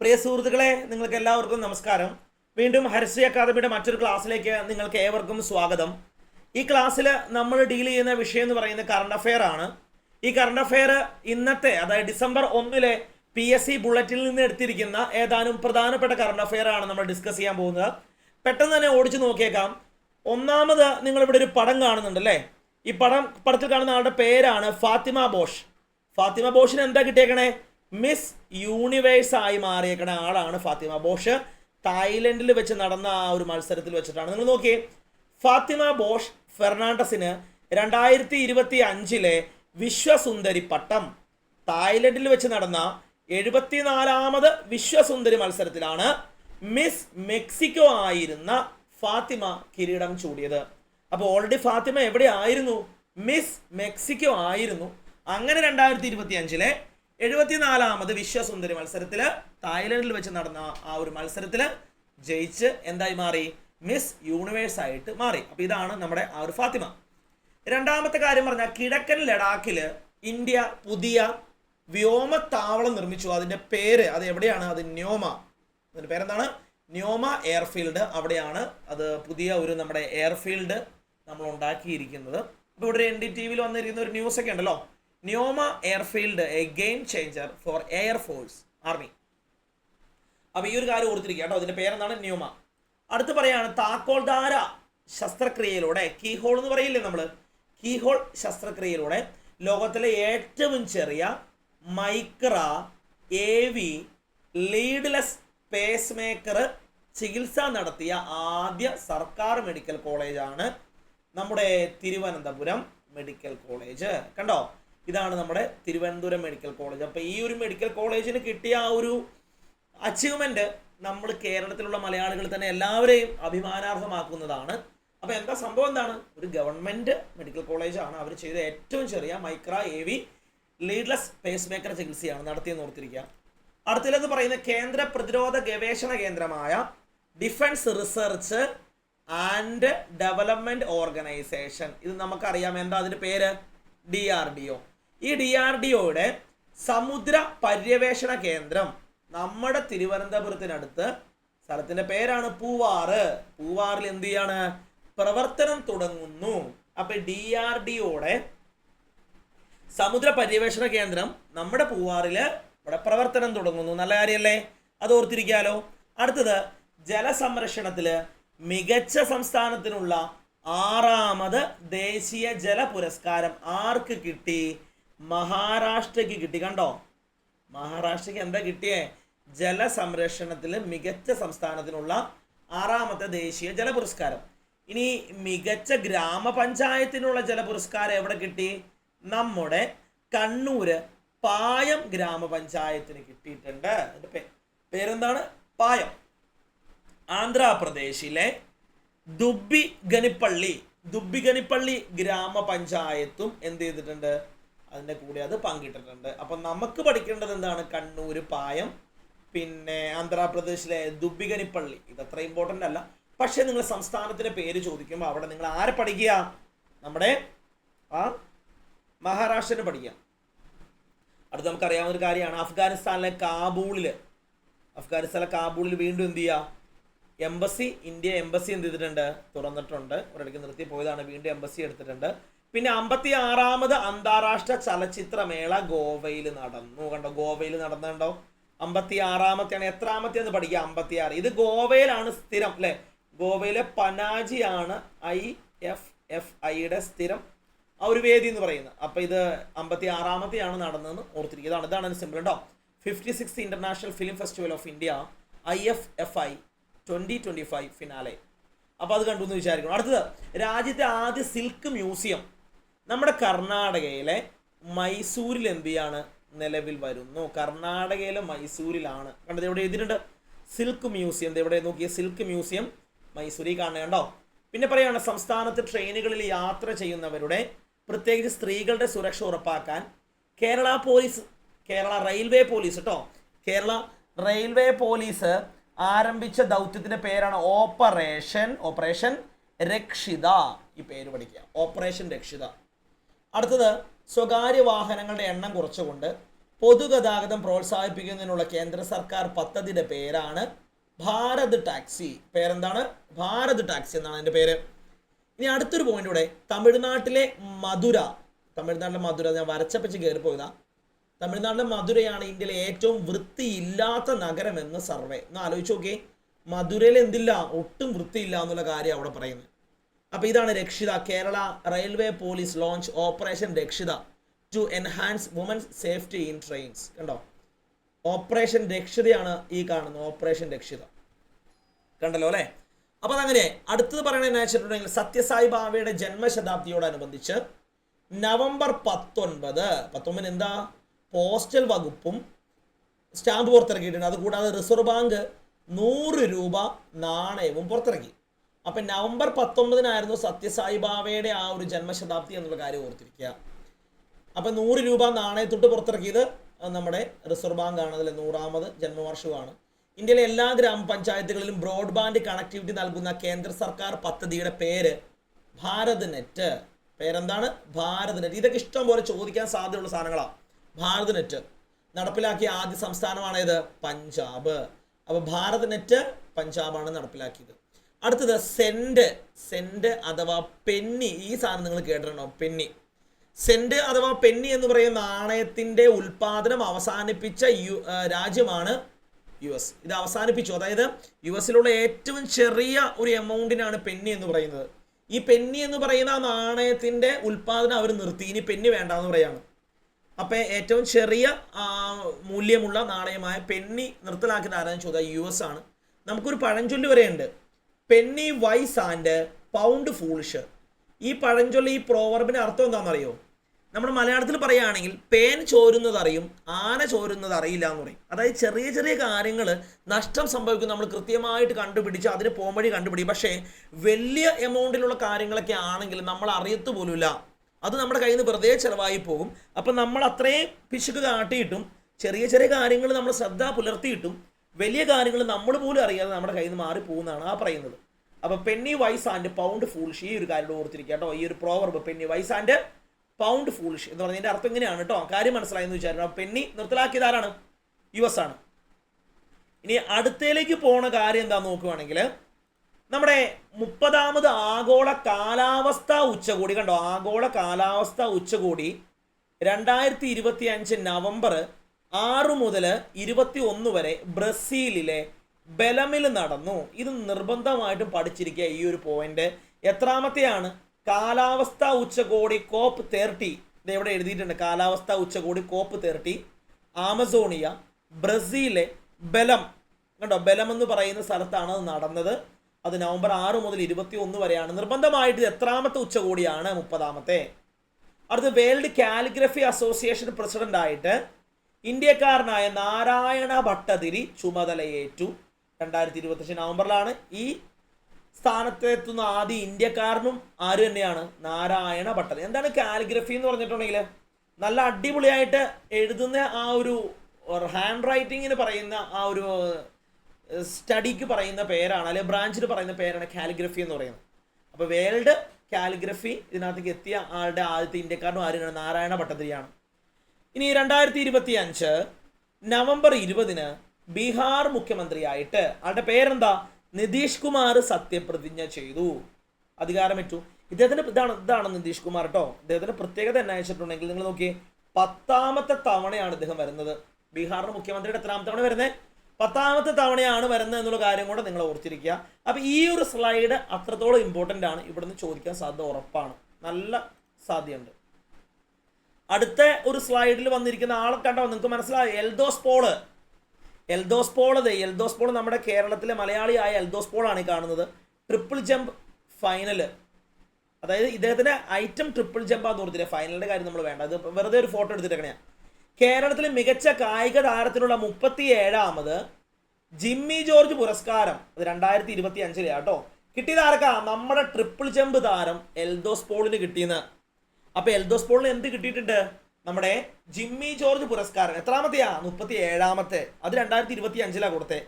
പ്രിയ സുഹൃത്തുക്കളെ നിങ്ങൾക്ക് എല്ലാവർക്കും നമസ്കാരം. വീണ്ടും ഹരിശ്രീ അക്കാദമിയുടെ മറ്റൊരു ക്ലാസ്സിലേക്ക് നിങ്ങൾക്ക് ഏവർക്കും സ്വാഗതം. ഈ ക്ലാസ്സിൽ നമ്മൾ ഡീൽ ചെയ്യുന്ന വിഷയം എന്ന് പറയുന്നത് കറണ്ട് അഫെയർ ആണ്. ഈ കറണ്ട് അഫെയർ ഇന്നത്തെ അതായത് ഡിസംബർ ഒന്നിലെ പി എസ് സി ബുള്ളറ്റിൽ നിന്ന് എടുത്തിരിക്കുന്ന ഏതാനും പ്രധാനപ്പെട്ട കറണ്ട് അഫെയർ ആണ് നമ്മൾ ഡിസ്കസ് ചെയ്യാൻ പോകുന്നത്. പെട്ടെന്ന് തന്നെ ഓടിച്ചു നോക്കിയേക്കാം. ഒന്നാമത് നിങ്ങൾ ഇവിടെ ഒരു പടം കാണുന്നുണ്ട് അല്ലേ? ഈ പടം പടത്തിൽ കാണുന്ന ആളുടെ പേരാണ് ഫാത്തിമ ബോഷ്. ഫാത്തിമ ബോഷിന് എന്താ കിട്ടിയേക്കണേ? മിസ് യൂണിവേഴ്സ് ആയി മാറിയേക്കണ ആളാണ് ഫാത്തിമ. ബോഷ് തായ്ലൻഡിൽ വെച്ച് നടന്ന ആ ഒരു മത്സരത്തിൽ വെച്ചിട്ടാണ്. നിങ്ങൾ നോക്കിയേ ഫാത്തിമ ബോഷ് ഫെർണാണ്ടസിന് രണ്ടായിരത്തി ഇരുപത്തി അഞ്ചിലെ വിശ്വസുന്ദരി പട്ടം. തായ്ലൻഡിൽ വെച്ച് നടന്ന എഴുപത്തിനാലാമത് വിശ്വസുന്ദരി മത്സരത്തിലാണ് മിസ് മെക്സിക്കോ ആയിരുന്ന ഫാത്തിമ കിരീടം ചൂടിയത്. അപ്പോൾ ഓൾറെഡി ഫാത്തിമ എവിടെ ആയിരുന്നു? മിസ് മെക്സിക്കോ ആയിരുന്നു. അങ്ങനെ രണ്ടായിരത്തി ഇരുപത്തി അഞ്ചിലെ എഴുപത്തിനാലാമത് വിശ്വസുന്ദരി മത്സരത്തിൽ തായ്ലൻഡിൽ വെച്ച് നടന്ന ആ ഒരു മത്സരത്തിൽ ജയിച്ച് എന്തായി മാറി? മിസ് യൂണിവേഴ്സ് ആയിട്ട് മാറി. അപ്പോൾ ഇതാണ് നമ്മുടെ ആ ഒരു ഫാത്തിമ. രണ്ടാമത്തെ കാര്യം പറഞ്ഞാൽ കിഴക്കൻ ലഡാക്കിൽ ഇന്ത്യ പുതിയ വ്യോമത്താവളം നിർമ്മിച്ചു. അതിന്റെ പേര് അത് എവിടെയാണ്? അത് ന്യോമ. അതിന്റെ പേരെന്താണ്? ന്യോമ എയർഫീൽഡ് അവിടെയാണ് അത് പുതിയ ഒരു നമ്മുടെ എയർഫീൽഡ് നമ്മൾ ഉണ്ടാക്കിയിരിക്കുന്നത്. അപ്പോൾ ഇവിടെ എൻ ഡി ടി വിയിൽ വന്നിരിക്കുന്ന ഒരു ന്യൂസ് ഒക്കെ ഉണ്ടല്ലോ. Nyoma airfield a game changer for air force army അപ്പൊ ഈ ഒരു കാര്യം ഓർത്തിരിക്കുക കേട്ടോ. അതിന്റെ പേരെന്താണ്? ന്യൂമ അടുത്ത് പറയാണ് താക്കോൽദാര ശസ്ത്രക്രിയയിലൂടെ കീഹോൾ എന്ന് പറയില്ലേ നമ്മൾ കീഹോൾ ശസ്ത്രക്രിയയിലൂടെ ലോകത്തിലെ ഏറ്റവും ചെറിയ Micra A V leadless pacemaker ചികിത്സ നടത്തിയ ആദ്യ സർക്കാർ മെഡിക്കൽ കോളേജാണ് നമ്മുടെ തിരുവനന്തപുരം മെഡിക്കൽ കോളേജ് കണ്ടോ? ഇതാണ് നമ്മുടെ തിരുവനന്തപുരം മെഡിക്കൽ കോളേജ്. അപ്പോൾ ഈ ഒരു മെഡിക്കൽ കോളേജിന് കിട്ടിയ ആ ഒരു അച്ചീവ്മെന്റ് നമ്മൾ കേരളത്തിലുള്ള മലയാളികൾ തന്നെ എല്ലാവരെയും അഭിമാനാർഹമാക്കുന്നതാണ്. അപ്പോൾ എന്താ സംഭവം എന്താണ്? ഒരു ഗവൺമെന്റ് മെഡിക്കൽ കോളേജാണ് അവർ ചെയ്ത ഏറ്റവും ചെറിയ Micra A V leadless pacemaker ചികിത്സയാണ് നടത്തിയെന്ന് ഓർത്തിരിക്കുക. അടുത്തതിലെന്ന് പറയുന്ന കേന്ദ്ര പ്രതിരോധ ഗവേഷണ കേന്ദ്രമായ defence research and development organisation ഇത് നമുക്കറിയാം. എന്താ അതിന്റെ പേര്? ഡി ആർ ഡി ഒ ഈ ഡി ആർ ഡി ഒയുടെ സമുദ്ര പര്യവേഷണ കേന്ദ്രം നമ്മുടെ തിരുവനന്തപുരത്തിനടുത്ത് സ്ഥലത്തിന്റെ പേരാണ് പൂവാറ്. പൂവാറിൽ എന്ത് ചെയ്യാണ്? പ്രവർത്തനം തുടങ്ങുന്നു. അപ്പൊ ഡി ആർ ഡി ഒയുടെ സമുദ്ര പര്യവേഷണ കേന്ദ്രം നമ്മുടെ പൂവാറിൽ ഇവിടെ പ്രവർത്തനം തുടങ്ങുന്നു. നല്ല കാര്യമല്ലേ അത് ഓർത്തിരിക്കാലോ. അടുത്തത് ജലസംരക്ഷണത്തിൽ മികച്ച സംസ്ഥാനത്തിനുള്ള ആറാമത് ദേശീയ ജല പുരസ്കാരം ആർക്ക് കിട്ടി? മഹാരാഷ്ട്രയ്ക്ക് കിട്ടി കണ്ടോ? മഹാരാഷ്ട്രയ്ക്ക് എന്താ കിട്ടിയേ? ജലസംരക്ഷണത്തിൽ മികച്ച സംസ്ഥാനത്തിനുള്ള ആറാമത്തെ ദേശീയ ജല പുരസ്കാരം ഇനി മികച്ച ഗ്രാമപഞ്ചായത്തിനുള്ള ജല പുരസ്കാരം എവിടെ കിട്ടി? നമ്മുടെ കണ്ണൂര് പായം ഗ്രാമപഞ്ചായത്തിന് കിട്ടിയിട്ടുണ്ട്. പേ- പേരെന്താണ്? പായം. ആന്ധ്രാപ്രദേശിലെ ദുബി ഗനിപ്പള്ളി ദുബി ഗനിപ്പള്ളി ഗ്രാമപഞ്ചായത്തും എന്ത് ചെയ്തിട്ടുണ്ട്? അതിന്റെ കൂടെ അത് പങ്കിട്ടിട്ടുണ്ട്. അപ്പൊ നമുക്ക് പഠിക്കേണ്ടത് എന്താണ്? കണ്ണൂര് പായം പിന്നെ ആന്ധ്രാപ്രദേശിലെ ദുബിഗനിപ്പള്ളി ഇതത്ര ഇമ്പോർട്ടന്റ് അല്ല. പക്ഷേ നിങ്ങൾ സംസ്ഥാനത്തിന്റെ പേര് ചോദിക്കുമ്പോൾ അവിടെ നിങ്ങൾ ആരെ പഠിക്കുക? നമ്മുടെ ആ മഹാരാഷ്ട്രനെ പഠിക്കുക. അടുത്ത് നമുക്കറിയാവുന്ന ഒരു കാര്യമാണ്. അഫ്ഗാനിസ്ഥാനിലെ കാബൂളിൽ അഫ്ഗാനിസ്ഥാനിലെ കാബൂളിൽ വീണ്ടും എന്ത് ചെയ്യുക? എംബസി ഇന്ത്യ എംബസി എന്ത് ചെയ്തിട്ടുണ്ട്? തുറന്നിട്ടുണ്ട്. ഒരിടയ്ക്ക് നിർത്തി പോയതാണ് വീണ്ടും എംബസി എടുത്തിട്ടുണ്ട്. പിന്നെ അമ്പത്തി ആറാമത് അന്താരാഷ്ട്ര ചലച്ചിത്രമേള ഗോവയിൽ നടന്നു. കണ്ടോ ഗോവയിൽ നടന്നുണ്ടോ? അമ്പത്തി ആറാമത്തെയാണ് എത്രാമത്തെ എന്ന് പഠിക്കുക. അമ്പത്തി ആറ് ഇത് ഗോവയിലാണ് സ്ഥിരം അല്ലെ? ഗോവയിലെ പനാജിയാണ് ഐ എഫ് എഫ് ഐയുടെ സ്ഥിരം ആ ഒരു വേദി എന്ന് പറയുന്നത്. അപ്പൊ ഇത് അമ്പത്തി ആറാമത്തെയാണ് നടന്നതെന്ന് ഓർത്തിരിക്കുക. ഇതാണ് ഇതാണ് സിമ്പിൾ കേട്ടോ fifty six international film festival of India I F F I twenty twenty five finale അപ്പൊ അത് കണ്ടു എന്ന് വിചാരിക്കണം അടുത്തത് രാജ്യത്തെ ആദ്യ സിൽക്ക് മ്യൂസിയം. നമ്മുടെ കർണാടകയിലെ മൈസൂരിൽ എന്ത് ചെയ്യാണ് നിലവിൽ വരുന്നു? കർണാടകയിലെ മൈസൂരിലാണ്. കണ്ടത് ഇവിടെ എഴുതിയിട്ടുണ്ട്? Silk museum. ദേ എവിടെ നോക്കിയ? സിൽക്ക് മ്യൂസിയം മൈസൂരിൽ കാണുക കണ്ടോ? പിന്നെ പറയുകയാണ് സംസ്ഥാനത്ത് ട്രെയിനുകളിൽ യാത്ര ചെയ്യുന്നവരുടെ പ്രത്യേകിച്ച് സ്ത്രീകളുടെ സുരക്ഷ ഉറപ്പാക്കാൻ Kerala police Kerala railway police കേട്ടോ. കേരള റെയിൽവേ പോലീസ് ആരംഭിച്ച ദൗത്യത്തിന്റെ പേരാണ് ഓപ്പറേഷൻ ഓപ്പറേഷൻ രക്ഷിത. ഈ പേര് പഠിക്കുക. ഓപ്പറേഷൻ രക്ഷിത. അടുത്തത് സ്വകാര്യ വാഹനങ്ങളുടെ എണ്ണം കുറച്ചുകൊണ്ട് പൊതുഗതാഗതം പ്രോത്സാഹിപ്പിക്കുന്നതിനുള്ള കേന്ദ്ര സർക്കാർ പദ്ധതിയുടെ പേരാണ് ഭാരത് ടാക്സി. പേരെന്താണ്? ഭാരത് ടാക്സി എന്നാണ് അതിന്റെ പേര്. ഇനി അടുത്തൊരു പോയിന്റ് തമിഴ്നാട്ടിലെ മധുര. തമിഴ്നാട്ടിലെ മധുര ഞാൻ വരച്ചപ്പച്ച് കയറി പോയതാ തമിഴ്നാട്ടിലെ മധുരയാണ് ഇന്ത്യയിലെ ഏറ്റവും വൃത്തിയില്ലാത്ത നഗരം എന്ന സർവേ. ഒന്ന് ആലോചിച്ച് നോക്കിയേ. മധുരയിൽ എന്തില്ല? ഒട്ടും വൃത്തിയില്ല എന്നുള്ള കാര്യം അവിടെ പറയുന്നത് അപ്പൊ ഇതാണ് Rakshita. Kerala railway police launch operation Rakshita to enhance women's safety in trains കണ്ടോ? ഓപ്പറേഷൻ രക്ഷിതയാണ് ഈ കാണുന്നത് ഓപ്പറേഷൻ രക്ഷിത. കണ്ടല്ലോ അല്ലേ? അപ്പൊ അതങ്ങനെ അടുത്തത് പറയണെന്ന് വെച്ചിട്ടുണ്ടെങ്കിൽ സത്യസായി ബാബയുടെ ജന്മശതാബ്ദിയോടനുബന്ധിച്ച് നവംബർ പത്തൊൻപത് പത്തൊമ്പത് എന്താ? പോസ്റ്റൽ വകുപ്പും സ്റ്റാമ്പ് പുറത്തിറക്കിയിട്ടുണ്ട്. അതുകൂടാതെ റിസർവ് ബാങ്ക് നൂറ് രൂപ നാണയവും പുറത്തിറക്കി. അപ്പം നവംബർ പത്തൊമ്പതിനായിരുന്നു സത്യസായി ബാബയുടെ ആ ഒരു ജന്മശതാബ്ദി എന്നുള്ള കാര്യം ഓർത്തിരിക്കുക. അപ്പം നൂറ് രൂപ നാണയത്തൊട്ട് പുറത്തിറക്കിയത് നമ്മുടെ റിസർവ് ബാങ്ക് ആണ്. അതിലെ നൂറാമത് ജന്മവർഷമാണ് ഇന്ത്യയിലെ എല്ലാ ഗ്രാമപഞ്ചായത്തുകളിലും ബ്രോഡ്ബാൻഡ് കണക്ടിവിറ്റി നൽകുന്ന കേന്ദ്ര സർക്കാർ പദ്ധതിയുടെ പേര് ഭാരത് നെറ്റ് പേരെന്താണ്? ഭാരത് നെറ്റ് ഇതൊക്കെ ഇഷ്ടം പോലെ ചോദിക്കാൻ സാധ്യതയുള്ള സാധനങ്ങളാണ് ഭാരത് നെറ്റ് നടപ്പിലാക്കിയ ആദ്യ സംസ്ഥാനമാണേത് പഞ്ചാബ്. അപ്പോൾ ഭാരത് നെറ്റ് പഞ്ചാബാണ് നടപ്പിലാക്കിയത്. അടുത്തത് സെന്റ് സെന്റ് അഥവാ പെന്നി ഈ സാധനം നിങ്ങൾ കേട്ടിട്ടുണ്ടോ? പെന്നി സെന്റ് അഥവാ പെന്നി എന്ന് പറയുന്ന നാണയത്തിന്റെ ഉൽപാദനം അവസാനിപ്പിച്ച യു രാജ്യമാണ് യു എസ് ഇത് അവസാനിപ്പിച്ചു. അതായത് യു എസിലുള്ള ഏറ്റവും ചെറിയ ഒരു എമൗണ്ടിനാണ് പെന്നി എന്ന് പറയുന്നത്. ഈ പെന്നി എന്ന് പറയുന്ന നാണയത്തിന്റെ ഉൽപാദനം അവർ നിർത്തി. ഇനി പെന്നി വേണ്ട എന്ന് പറയാണ്. അപ്പോൾ ഏറ്റവും ചെറിയ മൂല്യമുള്ള നാണയമായ പെന്നി നിർത്തലാക്കിയത് ആരാന്ന് ചോദിച്ചാൽ യു എസ് ആണ്. നമുക്കൊരു പഴഞ്ചൊല്ല് വരെയുണ്ട്. Penny wise and pound foolish. ഈ പഴഞ്ചൊല്ലി ഈ പ്രോവർബിന്റെ അർത്ഥം എന്താണെന്നറിയോ? നമ്മൾ മലയാളത്തിൽ പറയുകയാണെങ്കിൽ പേൻ ചോരുന്നത് അറിയും ആന ചോരുന്നത് അറിയില്ല എന്ന് പറയും. അതായത് ചെറിയ ചെറിയ കാര്യങ്ങൾ നഷ്ടം സംഭവിക്കും നമ്മൾ കൃത്യമായിട്ട് കണ്ടുപിടിച്ച് അതിന് പോംവഴി കണ്ടുപിടിക്കും. പക്ഷേ വലിയ എമൗണ്ടിലുള്ള കാര്യങ്ങളൊക്കെ ആണെങ്കിൽ നമ്മൾ അറിയത്ത് പോലുമില്ല. അത് നമ്മുടെ കയ്യിൽ നിന്ന് വെറുതെ ചിലവായി പോകും. അപ്പം നമ്മൾ അത്രയും പിശുക്ക് കാട്ടിയിട്ടും ചെറിയ ചെറിയ കാര്യങ്ങൾ നമ്മൾ ശ്രദ്ധ പുലർത്തിയിട്ടും വലിയ കാര്യങ്ങൾ നമ്മൾ പോലും അറിയാതെ നമ്മുടെ കയ്യിൽ നിന്ന് മാറി പോകുന്നതാണ് ആ പറയുന്നത്. അപ്പൊ penny wise and pound foolish ഈ ഒരു കാര്യം ഓർത്തിരിക്കുക കേട്ടോ. ഈ ഒരു proverb penny wise and pound foolish എന്ന് പറഞ്ഞതിന്റെ അർത്ഥം എങ്ങനെയാണ് കേട്ടോ? കാര്യം മനസ്സിലായെന്ന് വിചാരിക്കണം. പെന്നി നിർത്തലാക്കിയത് ആരാണ്? യു എസ് ആണ്. ഇനി അടുത്തയിലേക്ക് പോണ കാര്യം എന്താ നോക്കുവാണെങ്കിൽ നമ്മുടെ മുപ്പതാമത് ആഗോള കാലാവസ്ഥ ഉച്ചകോടി കണ്ടോ? ആഗോള കാലാവസ്ഥ ഉച്ചകോടി രണ്ടായിരത്തി ഇരുപത്തി അഞ്ച് നവംബർ ആറ് മുതൽ ഇരുപത്തി ഒന്ന് വരെ ബ്രസീലിലെ ബലമിൽ നടന്നു. ഇത് നിർബന്ധമായിട്ടും പഠിച്ചിരിക്കുക ഈ ഒരു പോയിന്റ് എത്രാമത്തെയാണ്? കാലാവസ്ഥ ഉച്ചകോടി കോപ്പ് തേർട്ടി ഇത് എവിടെ എഴുതിയിട്ടുണ്ട് കാലാവസ്ഥ ഉച്ചകോടി കോപ്പ് തേർട്ടി ആമസോണിയ ബ്രസീലെ ബലം. കണ്ടോ? ബലം എന്ന് പറയുന്ന സ്ഥലത്താണ് അത് നടന്നത്. അത് നവംബർ ആറ് മുതൽ ഇരുപത്തി ഒന്ന് വരെയാണ്. നിർബന്ധമായിട്ട് എത്രാമത്തെ ഉച്ചകോടിയാണ്? മുപ്പതാമത്തെ. അടുത്ത് വേൾഡ് കാലിഗ്രഫി അസോസിയേഷൻ പ്രസിഡന്റ് ആയിട്ട് ഇന്ത്യക്കാരനായ നാരായണ ഭട്ടതിരി ചുമതലയേറ്റു. രണ്ടായിരത്തി ഇരുപത്തഞ്ച് നവംബറിലാണ് ഈ സ്ഥാനത്തെത്തുന്ന ആദ്യ ഇന്ത്യക്കാരനും ആര് തന്നെയാണ്? നാരായണ ഭട്ടതിരി. എന്താണ് കാലിഗ്രഫി എന്ന് പറഞ്ഞിട്ടുണ്ടെങ്കിൽ നല്ല അടിപൊളിയായിട്ട് എഴുതുന്ന ആ ഒരു ഹാൻഡ് റൈറ്റിങ്ങിന് പറയുന്ന ആ ഒരു സ്റ്റഡിക്ക് പറയുന്ന പേരാണ് അല്ലെങ്കിൽ ബ്രാഞ്ചിന് പറയുന്ന പേരാണ് കാലിഗ്രഫി എന്ന് പറയുന്നത്. അപ്പോൾ വേൾഡ് കാലിഗ്രഫി ഇതിനകത്തേക്ക് എത്തിയ ആളുടെ ആദ്യത്തെ ഇന്ത്യക്കാരനും ആരും നാരായണ ഭട്ടതിരിയാണ്. ഇനി രണ്ടായിരത്തി ഇരുപത്തി അഞ്ച് നവംബർ ഇരുപതിന് ബീഹാർ മുഖ്യമന്ത്രിയായിട്ട് ആളുടെ പേരെന്താ? നിതീഷ് കുമാർ സത്യപ്രതിജ്ഞ ചെയ്തു. അധികാരമേറ്റു. ഇദ്ദേഹത്തിന്റെ ഇതാണ് ഇതാണ് നിതീഷ് കുമാർ കേട്ടോ ഇദ്ദേഹത്തിന്റെ പ്രത്യേകത എന്നാ വെച്ചിട്ടുണ്ടെങ്കിൽ നിങ്ങൾ നോക്കിയേ പത്താമത്തെ തവണയാണ് ഇദ്ദേഹം വരുന്നത്. ബീഹാറിന്റെ മുഖ്യമന്ത്രിയുടെ എത്രാമത്തെ തവണ വരുന്നത് പത്താമത്തെ തവണയാണ് വരുന്നത് എന്നുള്ള കാര്യം കൂടെ നിങ്ങൾ ഓർത്തിരിക്കുക. അപ്പൊ ഈ ഒരു സ്ലൈഡ് അത്രത്തോളം ഇമ്പോർട്ടന്റ് ആണ്. ഇവിടുന്ന് ചോദിക്കാൻ സാധ്യത ഉറപ്പാണ്. നല്ല സാധ്യതയുണ്ട്. അടുത്ത ഒരു സ്ലൈഡിൽ വന്നിരിക്കുന്ന ആളെ കണ്ടോ? നിങ്ങൾക്ക് മനസ്സിലായി? എൽദോസ് പോൾ. എൽദോസ് പോൾ അതെ എൽദോസ് പോൾ നമ്മുടെ കേരളത്തിലെ മലയാളിയായ എൽദോസ് പോളാണ് ഈ കാണുന്നത്. ട്രിപ്പിൾ ജമ്പ് ഫൈനൽ അതായത് ഇദ്ദേഹത്തിന്റെ ഐറ്റം ട്രിപ്പിൾ ജമ്പാന്ന് ഓർത്തില്ല? ഫൈനലിന്റെ കാര്യം നമ്മൾ വേണ്ട. അത് വെറുതെ ഒരു ഫോട്ടോ എടുത്തിട്ട് കേരളത്തിലെ മികച്ച കായിക താരത്തിനുള്ള മുപ്പത്തി ഏഴാമത് ജിമ്മി ജോർജ് പുരസ്കാരം. അത് രണ്ടായിരത്തി ഇരുപത്തി അഞ്ചിലെ കേട്ടോ കിട്ടിയത് ആർക്കാ നമ്മുടെ ട്രിപ്പിൾ ജമ്പ് താരം എൽദോസ് പോളിന് കിട്ടിയെന്ന്. അപ്പൊ എൽദോസ് പോളിന് എന്ത് കിട്ടിയിട്ടുണ്ട്? നമ്മുടെ ജിമ്മി ജോർജ് പുരസ്കാരം. എത്രാമത്തെയാ? മുപ്പത്തി ഏഴാമത്തെ അത് രണ്ടായിരത്തി ഇരുപത്തി അഞ്ചിലാ കൊടുത്തേ.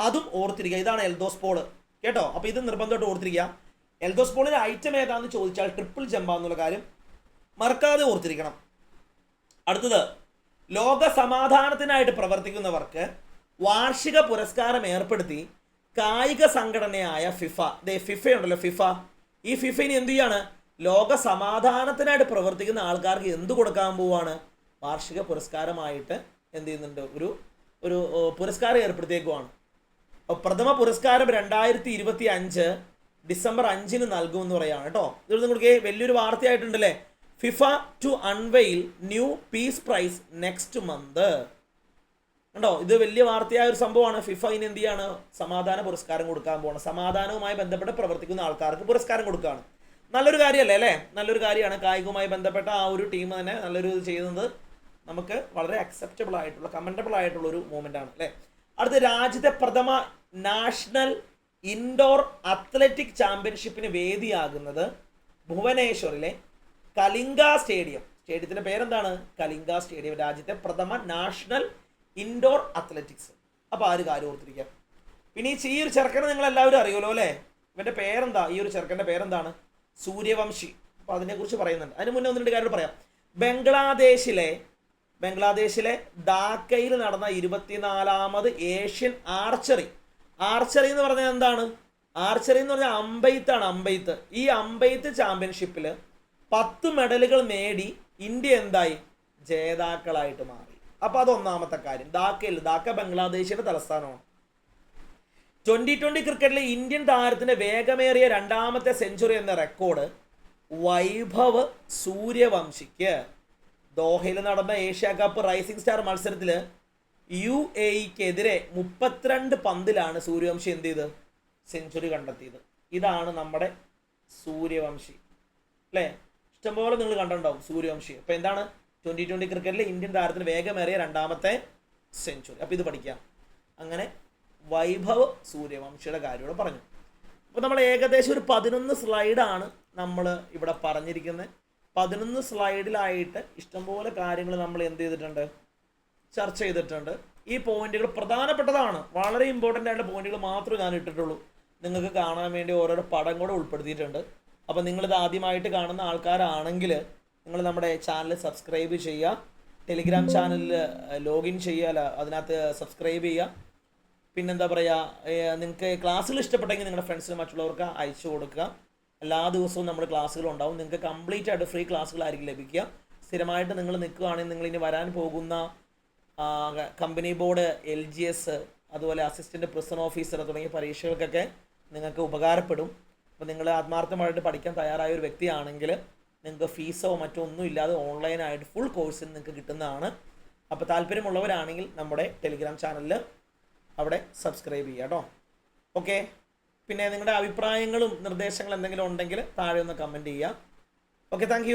അതും ഓർത്തിരിക്കുക. ഇതാണ് എൽദോസ് പോൾ കേട്ടോ? അപ്പൊ ഇത് നിർബന്ധമായിട്ട് ഓർത്തിരിക്കുക. എൽദോസ് പോളിന്റെ ഐറ്റം ഏതാന്ന് ചോദിച്ചാൽ ട്രിപ്പിൾ ജമ്പാന്നുള്ള കാര്യം മറക്കാതെ ഓർത്തിരിക്കണം. അടുത്തത്. ലോക സമാധാനത്തിനായിട്ട് പ്രവർത്തിക്കുന്നവർക്ക് വാർഷിക പുരസ്കാരം ഏർപ്പെടുത്തി കായിക സംഘടനയായ ഫിഫ ദേ ഫിഫ ഉണ്ടല്ലോ ഫിഫ ഈ ഫിഫ ഇനി എന്ത് ചെയ്യാണ്? ലോക സമാധാനത്തിനായിട്ട് പ്രവർത്തിക്കുന്ന ആൾക്കാർക്ക് എന്ത് കൊടുക്കാൻ പോവാണ്? വാർഷിക പുരസ്കാരമായിട്ട് എന്ത് ചെയ്യുന്നുണ്ട്? ഒരു ഒരു പുരസ്കാരം ഏർപ്പെടുത്തിയേക്കുവാണ്. പ്രഥമ പുരസ്കാരം രണ്ടായിരത്തി ഇരുപത്തി അഞ്ച് ഡിസംബർ അഞ്ചിന് നൽകുമെന്ന് പറയാണ് കേട്ടോ. ഇത് നിങ്ങൾക്ക് വലിയൊരു വാർത്തയായിട്ടുണ്ടല്ലേ? FIFA to unveil new peace prize next month. കണ്ടോ? ഇത് വലിയ വാർത്തയായ ഒരു സംഭവമാണ്. ഫിഫ ഇനി എന്ത് ചെയ്യാണ്? സമാധാന പുരസ്കാരം കൊടുക്കാൻ പോകണം സമാധാനവുമായി ബന്ധപ്പെട്ട് പ്രവർത്തിക്കുന്ന ആൾക്കാർക്ക് പുരസ്കാരം കൊടുക്കുകയാണ്. നല്ലൊരു കാര്യമല്ലേ അല്ലേ? നല്ലൊരു കാര്യമാണ് കായികവുമായി ബന്ധപ്പെട്ട ആ ഒരു ടീം തന്നെ നല്ലൊരു ചെയ്യുന്നത്. നമുക്ക് വളരെ അക്സെപ്റ്റബിൾ ആയിട്ടുള്ള കമന്റബിൾ ആയിട്ടുള്ള ഒരു മൂവ്മെന്റ് ആണ് അല്ലേ? അടുത്ത രാജ്യത്തെ പ്രഥമ നാഷണൽ ഇൻഡോർ അത്ലറ്റിക് ചാമ്പ്യൻഷിപ്പിന് വേദിയാകുന്നത് ഭുവനേശ്വറിലെ കലിംഗ സ്റ്റേഡിയം. സ്റ്റേഡിയത്തിന്റെ പേരെന്താണ്? കലിംഗ സ്റ്റേഡിയം രാജ്യത്തെ പ്രഥമ നാഷണൽ ഇൻഡോർ അത്ലറ്റിക്സ് അപ്പോൾ ആ ഒരു കാര്യം ഓർത്തിരിക്കുക. പിന്നെ ഈ ഒരു ചെറുക്കനെ നിങ്ങൾ എല്ലാവരും അറിയുമല്ലോ അല്ലേ? ഇവന്റെ പേരെന്താ? ഈ ഒരു ചെറുക്കന്റെ പേരെന്താണ്? സൂര്യവംശി അപ്പോൾ അതിനെക്കുറിച്ച് പറയുന്നുണ്ട്. അതിന് മുന്നേ ഒന്ന് രണ്ട് കാര്യം പറയാം. ബംഗ്ലാദേശിലെ ബംഗ്ലാദേശിലെ ധാക്കയിൽ നടന്ന ഇരുപത്തിനാലാമത് ഏഷ്യൻ ആർച്ചറി. ആർച്ചറി എന്ന് പറഞ്ഞാൽ എന്താണ്? ആർച്ചറി എന്ന് പറഞ്ഞാൽ അമ്പെയ്ത്താണ് അമ്പെയ്ത്ത്. ഈ അമ്പെയ്ത്ത് ചാമ്പ്യൻഷിപ്പിൽ പത്ത് മെഡലുകൾ നേടി ഇന്ത്യ എന്തായി? ജേതാക്കളായിട്ട് മാറി. അപ്പൊ അത് ഒന്നാമത്തെ കാര്യം. ധാക്കയിൽ ധാക്ക ബംഗ്ലാദേശിന്റെ തലസ്ഥാനമാണ്. ട്വന്റി ട്വന്റി ക്രിക്കറ്റിലെ ഇന്ത്യൻ താരത്തിന്റെ വേഗമേറിയ രണ്ടാമത്തെ സെഞ്ചുറി എന്ന റെക്കോർഡ് വൈഭവ് സൂര്യവംശിക്ക്. ദോഹയിൽ നടന്ന ഏഷ്യ കപ്പ് റൈസിംഗ് സ്റ്റാർ മത്സരത്തിൽ യു എ ഇക്കെതിരെ മുപ്പത്തിരണ്ട് പന്തിലാണ് സൂര്യവംശി എന്ത് ചെയ്ത്? സെഞ്ചുറി കണ്ടെത്തിയത്. ഇതാണ് നമ്മുടെ സൂര്യവംശി. അല്ലേ? ഇഷ്ടംപോലെ നിങ്ങൾ കണ്ടിട്ടുണ്ടാവും സൂര്യവംശി അപ്പോൾ എന്താണ്? ട്വന്റി ട്വന്റി ക്രിക്കറ്റിലെ ഇന്ത്യൻ താരത്തിന് വേഗമേറിയ രണ്ടാമത്തെ സെഞ്ചുറി അപ്പോൾ ഇത് പഠിക്കാം. അങ്ങനെ വൈഭവ് സൂര്യവംശിയുടെ കാര്യം ഇവിടെ പറഞ്ഞു അപ്പോൾ നമ്മൾ ഏകദേശം ഒരു പതിനൊന്ന് സ്ലൈഡാണ് നമ്മൾ ഇവിടെ പറഞ്ഞിരിക്കുന്നത്. പതിനൊന്ന് സ്ലൈഡിലായിട്ട് ഇഷ്ടംപോലെ കാര്യങ്ങൾ നമ്മൾ എന്ത് ചെയ്തിട്ടുണ്ട്? ചർച്ച ചെയ്തിട്ടുണ്ട്. ഈ പോയിന്റുകൾ പ്രധാനപ്പെട്ടതാണ്. വളരെ ഇമ്പോർട്ടന്റ് ആയിട്ടുള്ള പോയിന്റുകൾ മാത്രമേ ഞാൻ ഇട്ടിട്ടുള്ളൂ. നിങ്ങൾക്ക് കാണാൻ വേണ്ടി ഓരോരോ പടം കൂടെ ഉൾപ്പെടുത്തിയിട്ടുണ്ട്. അപ്പോൾ നിങ്ങളിത് ആദ്യമായിട്ട് കാണുന്ന ആൾക്കാരാണെങ്കിൽ നിങ്ങൾ നമ്മുടെ ചാനൽ സബ്സ്ക്രൈബ് ചെയ്യുക. ടെലിഗ്രാം ചാനലിൽ ലോഗിൻ ചെയ്യുക. അതിനകത്ത് സബ്സ്ക്രൈബ് ചെയ്യുക. പിന്നെന്താ പറയുക നിങ്ങൾക്ക് ക്ലാസ്സുകൾ ഇഷ്ടപ്പെട്ടെങ്കിൽ നിങ്ങളുടെ ഫ്രണ്ട്സിന് മറ്റുള്ളവർക്ക് അയച്ചു കൊടുക്കുക. എല്ലാ ദിവസവും നമ്മുടെ ക്ലാസ്സുകൾ ഉണ്ടാവും. നിങ്ങൾക്ക് കംപ്ലീറ്റ് ആയിട്ട് ഫ്രീ ക്ലാസ്സുകളായിരിക്കും ലഭിക്കുക. സ്ഥിരമായിട്ട് നിങ്ങൾ നിൽക്കുകയാണെങ്കിൽ നിങ്ങൾ ഇനി വരാൻ പോകുന്ന company board L G S അതുപോലെ അസിസ്റ്റന്റ് പ്രിസൺ ഓഫീസർ തുടങ്ങിയ പരീക്ഷകൾക്കൊക്കെ നിങ്ങൾക്ക് ഉപകാരപ്പെടും. അപ്പോൾ നിങ്ങൾ ആത്മാർത്ഥമായിട്ട് പഠിക്കാൻ തയ്യാറായ ഒരു വ്യക്തിയാണെങ്കിൽ നിങ്ങൾക്ക് ഫീസോ മറ്റോ ഒന്നും ഇല്ലാതെ ഓൺലൈനായിട്ട് ഫുൾ കോഴ്സിൽ നിങ്ങൾക്ക് കിട്ടുന്നതാണ്. അപ്പോൾ താല്പര്യമുള്ളവരാണെങ്കിൽ നമ്മുടെ ടെലിഗ്രാം ചാനലിൽ അവിടെ സബ്സ്ക്രൈബ് ചെയ്യുക കേട്ടോ ഓക്കെ പിന്നെ നിങ്ങളുടെ അഭിപ്രായങ്ങളും നിർദ്ദേശങ്ങളും എന്തെങ്കിലും ഉണ്ടെങ്കിൽ താഴെ ഒന്ന് കമന്റ് ചെയ്യുക. Okay thank